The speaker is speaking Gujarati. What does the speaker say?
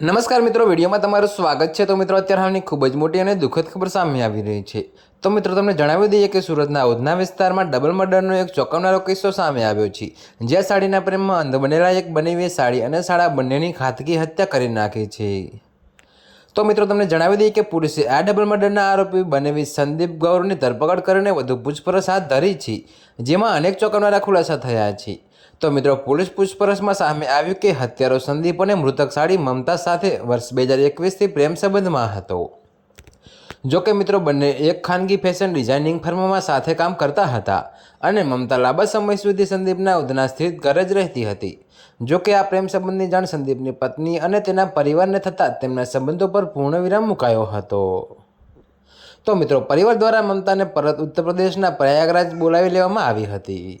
નમસ્કાર મિત્રો, વિડીયોમાં તમારું સ્વાગત છે. તો મિત્રો, અત્યારે હાલની ખૂબ જ મોટી અને દુઃખદ ખબર સામે આવી રહી છે. તો મિત્રો, તમને જણાવી દઈએ કે સુરતના ઉધના વિસ્તારમાં ડબલ મર્ડરનો એક ચોંકાવનારો કિસ્સો સામે આવ્યો છે, જ્યાં સાડીના પ્રેમમાં અંધ બનેલા એક બનેવીએ સાડી અને સાડા બંનેની ખાતગી હત્યા કરી નાખી છે. તો મિત્રો, તમને જણાવી દઈએ કે પોલીસે આ ડબલ મર્ડરના આરોપી બનેવી સંદીપ ગૌરની ધરપકડ કરીને વધુ પૂછપરછ હાથ ધરી છે, જેમાં અનેક ચોંકાવનારા ખુલાસા થયા છે. તો મિત્રો, પોલીસ પૂછપરછમાં સામે આવ્યું કે હત્યારો સંદીપ અને મૃતક સાડી મમતા સાથે વર્ષ બે હજાર એકવીસથી પ્રેમ સંબંધમાં હતો. જો કે મિત્રો, બંને એક ખાનગી ફેશન ડિઝાઇનિંગ ફર્મમાં સાથે કામ કરતા હતા અને મમતા લાંબા સમય સુધી સંદીપના ઉધના સ્થિત ઘરે જ રહેતી હતી. જોકે આ પ્રેમ સંબંધની જાણ સંદીપની પત્ની અને તેના પરિવારને થતાં તેમના સંબંધો પર પૂર્ણ વિરામ મુકાયો હતો. તો મિત્રો, પરિવાર દ્વારા મમતાને પરત ઉત્તર પ્રદેશના પ્રયાગરાજ બોલાવી લેવામાં આવી હતી.